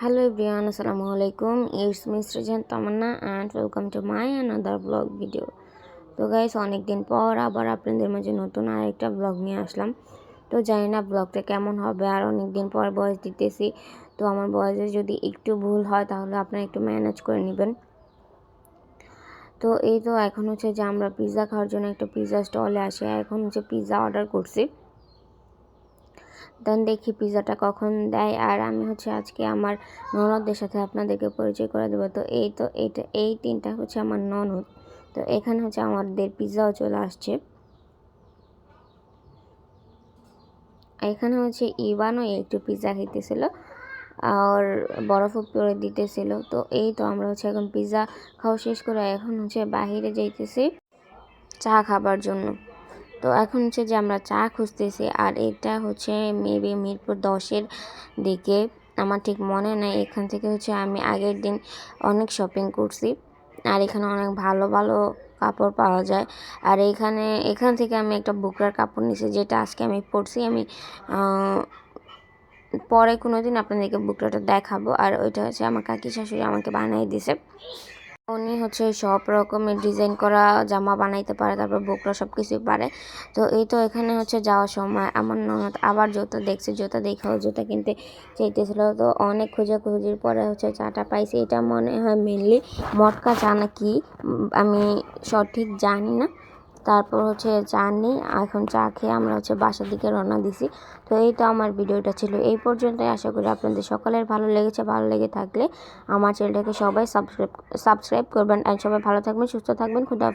Everyone, Assalamu alaikum. It's Miss Rajan Tamanna and welcome to my another vlog video. তো guys অনেক দিন পর আবার আপনাদের মাঝে নতুন আরেকটা ব্লগ নিয়ে আসলাম। তো জানি না ব্লগটা কেমন হবে আর অনেক দিন পর বয়স দিতেছি। তো আমার বয়সে যদি একটু ভুল হয় তাহলে আপনারা একটু ম্যানেজ করে নেবেন। তো এই তো এখন হচ্ছে যে আমরা পিৎজা খাওয়ার জন্য একটা পিৎজা স্টলে আসি। এখন হচ্ছে পিৎজা অর্ডার করছি। দেন দেখি পিৎজাটা কখন দেয়। আর আমি হচ্ছে আজকে আমার ননদদের সাথে আপনাদেরকে পরিচয় করে দেবো। তো এই তো এইটা, এই তিনটা হচ্ছে আমার ননদ। তো এখানে হচ্ছে আমাদের পিৎজাও চলে আসছে। এখানে হচ্ছে ইভানও একটু পিৎজা খেতেছিল আর বরফও পরে দিতেছিল। তো এই তো আমরা হচ্ছে এখন পিৎজা খাওয়া শেষ করে এখন হচ্ছে বাহিরে যাইতেছি চা খাবার জন্য। তো এখন হচ্ছে যে আমরা চা খুঁজতেছি আর এটা হচ্ছে মেবি মিরপুর দশের দিকে। আমার ঠিক মনে নেই, এখান থেকে হচ্ছে আমি আগের দিন অনেক শপিং করছি আর এখানে অনেক ভালো ভালো কাপড় পাওয়া যায়। আর এখানে, এখান থেকে আমি একটা বুকরার কাপড় নিছি যেটা আজকে আমি পরছি। আমি পরে কোনো দিন আপনাদেরকে বুকরাটা দেখাবো। আর ওইটা হচ্ছে আমার কাকি শাশুড়ি আমাকে বানিয়ে দিছে উনি হচ্ছে সব রকমের ডিজাইন করা, জামা বানাইতে পারে, তারপর বোকরা সব কিছুই পারে। তো এই তো এখানে হচ্ছে যাওয়ার সময়। আমার ননদ আবার জুতা দেখছে, জুতা দেখাও জুতা কিনতে চাইতেছিল। তো অনেক খোঁজাখুঁজির পরে হচ্ছে চাটা পাইছে। এটা মনে হয় মেনলি মটকা চা না কি আমি সঠিক জানি না। তারপর হচ্ছে চা নিই। এখন চা খেয়ে আমরা হচ্ছে বাসার দিকে রওনা দিছি। তো এই তো আমার ভিডিওটা ছিল এই পর্যন্তই। আশা করি আপনাদের সকলের ভালো লেগেছে। ভালো লেগে থাকলে আমার চ্যানেলটাকে সবাই সাবস্ক্রাইব সাবস্ক্রাইব করবেন। আর সবাই ভালো থাকবেন, সুস্থ থাকবেন। খুদা